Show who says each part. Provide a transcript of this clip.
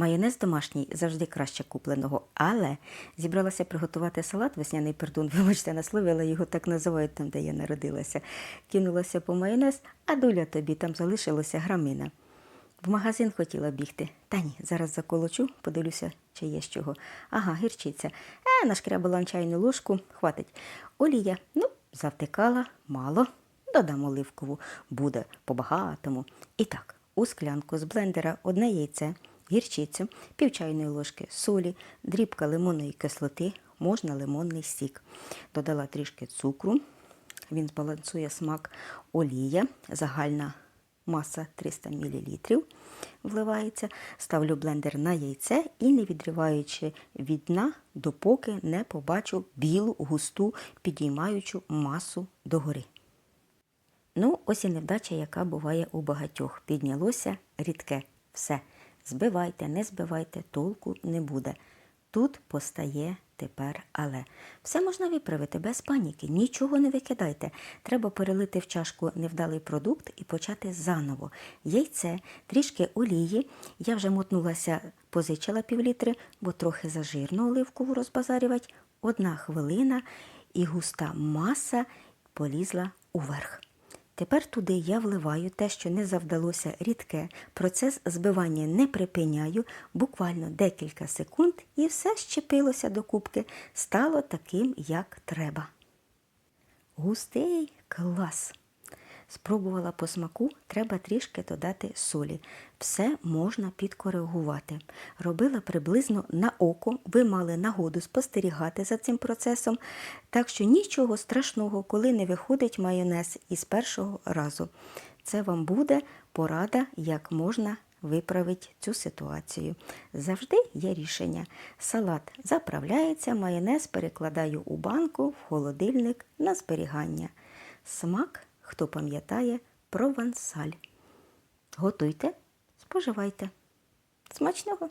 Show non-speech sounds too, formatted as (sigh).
Speaker 1: Майонез домашній завжди краще купленого, але зібралася приготувати салат весняний пердун. (laughs) Вибачте на слові, але його так називають там, де я народилася. Кинулася по майонез, а доля тобі там залишилося грамина. В магазин хотіла бігти. Та ні, зараз заколочу, подивлюся, чи є з чого. Ага, гірчиця. Е, нашкрябала чайну ложку, хватить. Олія, ну, завтикала, мало. Додам оливкову, буде по-багатому. І так, у склянку з блендера одне яйце, гірчицю, пів чайної ложки солі, дрібка лимонної кислоти, можна лимонний сік. Додала трішки цукру, він збалансує смак олія, загальна маса 300 мл вливається. Ставлю блендер на яйце і не відриваючи від дна, допоки не побачу білу, густу, підіймаючу масу догори. Ну, ось і невдача, яка буває у багатьох. Піднялося рідке. Все. Збивайте, не збивайте, толку не буде. Тут постає тепер але. Все можна виправити без паніки, нічого не викидайте. Треба перелити в чашку невдалий продукт і почати заново. Яйце, трішки олії. Я вже мотнулася, позичила півлітри, бо трохи зажирно оливкову розбазарювати. Одна хвилина і густа маса полізла уверх. Тепер туди я вливаю те, що не завдалося рідке. Процес збивання не припиняю, буквально декілька секунд, і все щепилося до кубки, стало таким, як треба. Густий клас. Спробувала по смаку, треба трішки додати солі. Все можна підкоригувати. Робила приблизно на око, ви мали нагоду спостерігати за цим процесом, так що нічого страшного, коли не виходить майонез із першого разу. Це вам буде порада, як можна виправити цю ситуацію. Завжди є рішення. Салат заправляється, майонез перекладаю у банку, в холодильник на зберігання. Смак, хто пам'ятає, провансаль. Готуйте, споживайте. Смачного!